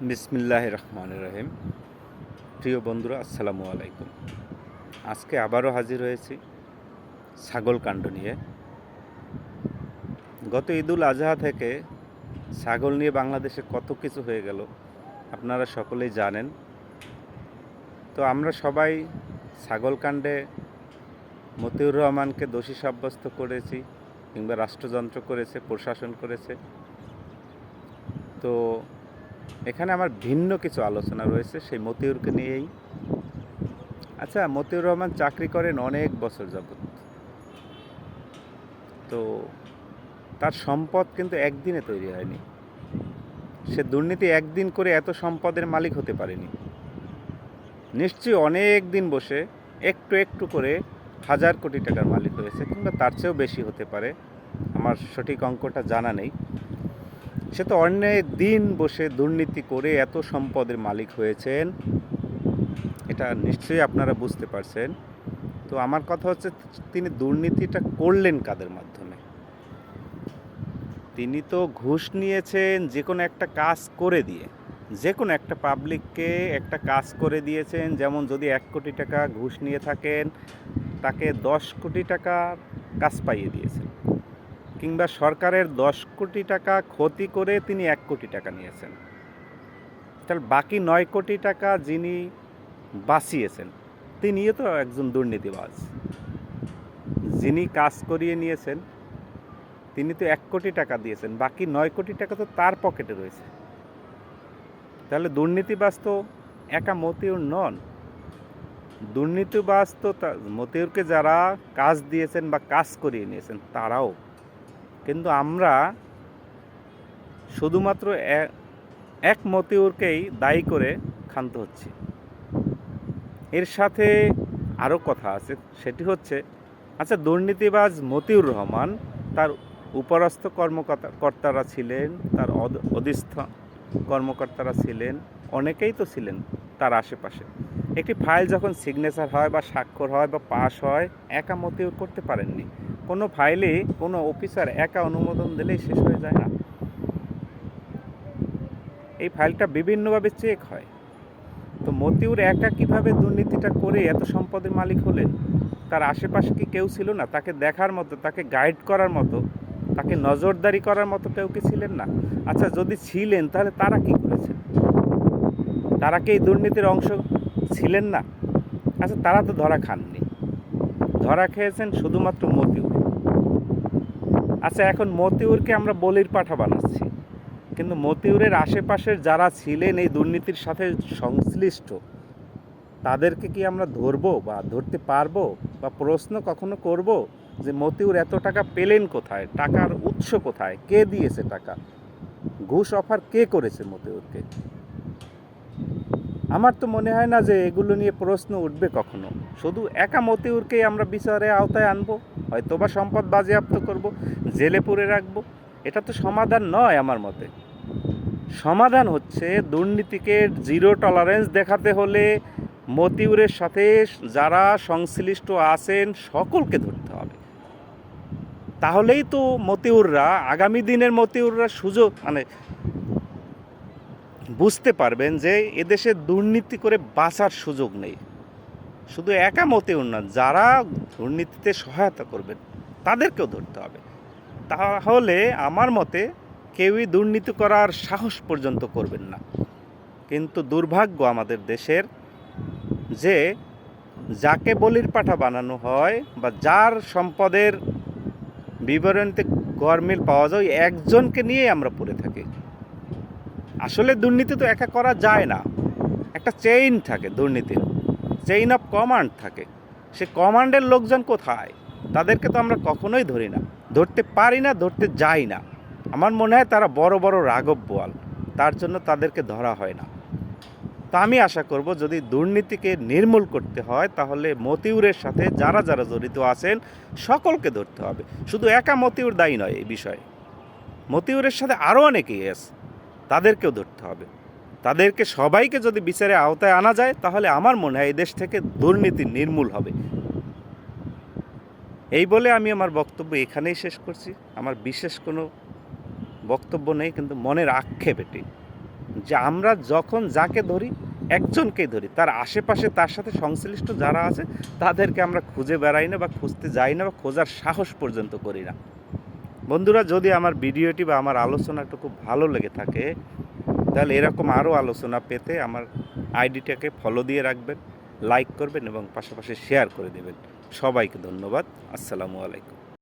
বিসমিল্লাহ রহমান রহিম। প্রিয় বন্ধুরা, আসসালামু আলাইকুম। আজকে আবারও হাজির হয়েছি ছাগল কাণ্ড নিয়ে। গত ঈদুল আজহা থেকে ছাগল নিয়ে বাংলাদেশে কত কিছু হয়ে গেল আপনারা সকলেই জানেন। তো আমরা সবাই ছাগল কাণ্ডে মতিউর রহমানকে দোষী সাব্যস্ত করেছি কিংবা রাষ্ট্রযন্ত্র করেছে, প্রশাসন করেছে। তো এখানে আমার ভিন্ন কিছু আলোচনা রয়েছে সেই মতিউরকে নিয়েই। আচ্ছা মতিউর রহমান চাকরি করেন অনেক বছর যাবত তো তার সম্পদ কিন্তু একদিনে তৈরি হয়নি। সে দুর্নীতি একদিন করে এত সম্পদের মালিক হতে পারেনি। নিশ্চয়ই অনেক দিন বসে একটু একটু করে হাজার কোটি টাকার মালিক হয়েছে কিংবা তার চেয়েও বেশি হতে পারে। আমার সঠিক অঙ্কটা জানা নেই। সে তো অনেক দিন বসে দুর্নীতি করে এত সম্পদের মালিক হয়েছেন। এটা নিশ্চয়ই আপনারা বুঝতে পারছেন। তো আমার কথা হচ্ছে তিনি দুর্নীতিটা করলেন কাদের মাধ্যমে? তিনি তো ঘুষ নিয়েছেন যে কোনো একটা কাজ করে দিয়ে। যে কোনো একটা পাবলিককে একটা কাজ করে দিয়েছেন। যেমন যদি এক কোটি টাকা ঘুষ নিয়ে থাকেন, তাকে দশ কোটি টাকা কাজ পাইয়ে দিয়েছেন। কিংবা সরকারের দশ কোটি টাকা ক্ষতি করে তিনি এক কোটি টাকা নিয়েছেন। তাহলে বাকি নয় কোটি টাকা যিনি বাঁচিয়েছেন, তিনিও তো একজন দুর্নীতিবাজ। যিনি কাজ করিয়ে নিয়েছেন, তিনি তো এক কোটি টাকা দিয়েছেন, বাকি নয় কোটি টাকা তো তার পকেটে রয়েছে। তাহলে দুর্নীতিবাজ তো একা মতিউর নন। দুর্নীতিবাজ তো মতিউরকে যারা কাজ দিয়েছেন বা কাজ করিয়ে নিয়েছেন, তারাও কিন্তু আমরা শুধুমাত্র এক মতিউরকেই দায়ী করে ক্ষান্ত হচ্ছি। এর সাথে আরও কথা আছে, সেটি হচ্ছে আচ্ছা দুর্নীতিবাজ মতিউর রহমান তার উপরস্থ কর্মকর্তা কর্তারা ছিলেন, তার অধীস্থ কর্মকর্তারা ছিলেন, অনেকেই তো ছিলেন তার আশেপাশে। একটি ফাইল যখন সিগনেচার হয় বা স্বাক্ষর হয় বা পাস হয়, একা মতিউর করতে পারেননি। কোনো ফাইলে কোনো অফিসার একা অনুমোদন দিলেই শেষ হয়ে যায় না। এই ফাইলটা বিভিন্নভাবে চেক হয়। তো মতিউর একা কীভাবে দুর্নীতিটা করে এত সম্পদের মালিক হলেন? তার আশেপাশে কি কেউ ছিল না? তাকে দেখার মতো, তাকে গাইড করার মতো, তাকে নজরদারি করার মতো কেউ কি ছিলেন না? আচ্ছা যদি ছিলেন, তাহলে তারা কি করেছেন? তারা কি এই দুর্নীতির অংশ ছিলেন না। আচ্ছা তারা তো ধরা খাননি। ধরা খেয়েছেন শুধুমাত্র মতিউর। আচ্ছা এখন মতিউরকে আমরা বলির পাঠা বানাচ্ছি। কিন্তু মতিউরের আশেপাশের যারা ছিলেন এই দুর্নীতির সাথে সংশ্লিষ্ট, তাদেরকে কি আমরা ধরবো বা ধরতে পারব বা প্রশ্ন কখনো করব যে মতিউর এত টাকা পেলেন কোথায়? টাকার উৎস কোথায়? কে দিয়েছে টাকা? ঘুষ অফার কে করেছে মতিউরকে? আমার তো মনে হয় না যে এগুলো নিয়ে প্রশ্ন উঠবে কখনো। শুধু একা মতিউরকেই আমরা বিচারে আওতায় আনব হয়তো বা সম্পদ বাজেয়াপ্ত করব, জেলে পুরে রাখব। এটা তো সমাধান নয় আমার মতে। সমাধান হচ্ছে দুর্নীতিকে জিরো টলারেন্স দেখাতে হলে মতিউরের সাথে যারা সংশ্লিষ্ট আছেন সকলকে ধরতে হবে। তাহলেই তো মতিউররা, আগামী দিনের মতিউররা সুযোগ মানে বুঝতে পারবেন যে এদেশে দুর্নীতি করে বাঁচার সুযোগ নেই। শুধু একা মতিউর না, যারা দুর্নীতিতে সহায়তা করবেন, তাদেরকেও ধরতে হবে। তাহলে আমার মতে কেউই দুর্নীতি করার সাহস পর্যন্ত করবেন না। কিন্তু দুর্ভাগ্য আমাদের দেশের যে যাকে বলির পাঠা বানানো হয় বা যার সম্পদের বিবরণীতে গরমিল পাওয়া যায়, একজনকে নিয়ে আমরা পড়ে থাকি। আসলে দুর্নীতি তো একা করা যায় না। একটা চেইন থাকে দুর্নীতির। চেইন অফ কমান্ড থাকে। সে কমান্ডের লোকজন কোথায়? তাদেরকে তো আমরা কখনোই ধরি না। ধরতে পারি না, ধরতে যাই না। আমার মনে হয় তারা বড় বড় রাঘব বোয়াল। তার জন্য তাদেরকে ধরা হয় না। তা আমি আশা করব, যদি দুর্নীতিকে নির্মূল করতে হয়, তাহলে মতিউরের সাথে যারা যারা জড়িত আছেন, সকলকে ধরতে হবে। শুধু একা মতিউর দায়ী নয় এই বিষয়ে। মতিউরের সাথে আরও অনেকেই আছে। তাদেরকেও ধরতে হবে। তাদেরকে সবাইকে যদি বিচারে আওতায় আনা যায়, তাহলে আমার মনে হয় এই দেশ থেকে দুর্নীতি নির্মূল হবে। এই বলে আমি আমার বক্তব্য এখানেই শেষ করছি। আমার বিশেষ কোনো বক্তব্য নেই, কিন্তু মনের আক্ষেপ এটি যে আমরা যখন যাকে ধরি, একজনকেই ধরি, তার আশেপাশে, তার সাথে সংশ্লিষ্ট যারা আছে, তাদেরকে আমরা খুঁজে বেড়াই না বা খুঁজতে যাই না বা খোঁজার সাহস পর্যন্ত করি না। বন্ধুরা, যদি আমার ভিডিওটি বা আমার আলোচনাটা খুব ভালো লেগে থাকে, তাহলে এরকম আরও আলোচনা পেতে আমার আইডিটাকে ফলো দিয়ে রাখবেন লাইক করবেন এবং পাশাপাশি শেয়ার করে দেবেন। সবাইকে ধন্যবাদ। আসসালামু আলাইকুম।